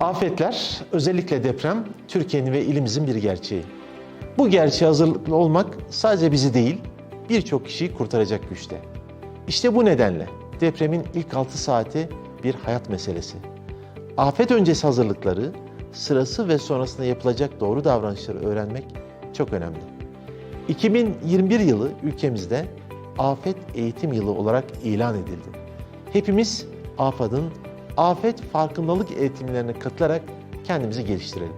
Afetler, özellikle deprem, Türkiye'nin ve ilimizin bir gerçeği. Bu gerçeğe hazırlıklı olmak sadece bizi değil, birçok kişiyi kurtaracak güçte. İşte bu nedenle depremin ilk 6 saati bir hayat meselesi. Afet öncesi hazırlıkları, sırası ve sonrasında yapılacak doğru davranışları öğrenmek çok önemli. 2021 yılı ülkemizde afet eğitim yılı olarak ilan edildi. Hepimiz AFAD'ın afet farkındalık eğitimlerine katılarak kendimizi geliştirelim.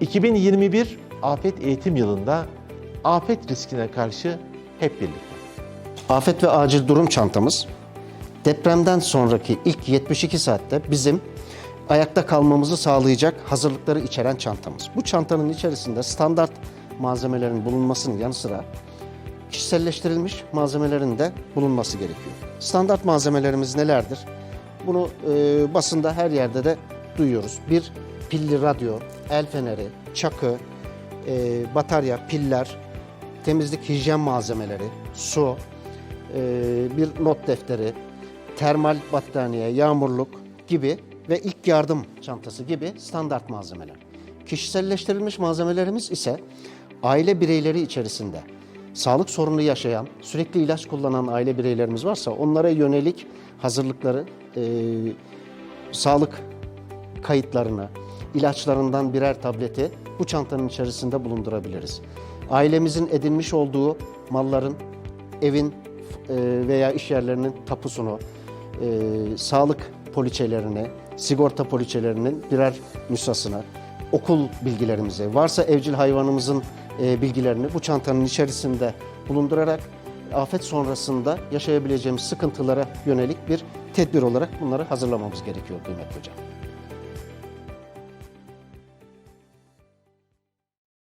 2021 afet eğitim yılında afet riskine karşı hep birlikte. Afet ve acil durum çantamız depremden sonraki ilk 72 saatte bizim ayakta kalmamızı sağlayacak hazırlıkları içeren çantamız. Bu çantanın içerisinde standart malzemelerin bulunmasının yanı sıra kişiselleştirilmiş malzemelerin de bulunması gerekiyor. Standart malzemelerimiz nelerdir? Bunu e, basında her yerde de duyuyoruz. Bir pilli radyo, el feneri, çakı, e, batarya, piller, temizlik hijyen malzemeleri, su, e, bir not defteri, termal battaniye, yağmurluk gibi ve ilk yardım çantası gibi standart malzemeler. Kişiselleştirilmiş malzemelerimiz ise aile bireyleri içerisinde sağlık sorunu yaşayan, sürekli ilaç kullanan aile bireylerimiz varsa onlara yönelik hazırlıkları, e, sağlık kayıtlarını, ilaçlarından birer tableti bu çantanın içerisinde bulundurabiliriz. Ailemizin edinmiş olduğu malların, evin e, veya iş yerlerinin tapusunu, e, sağlık poliçelerini, sigorta poliçelerinin birer nüshasını, okul bilgilerimizi, varsa evcil hayvanımızın bilgilerini bu çantanın içerisinde bulundurarak afet sonrasında yaşayabileceğimiz sıkıntılara yönelik bir tedbir olarak bunları hazırlamamız gerekiyor kıymetli hocam.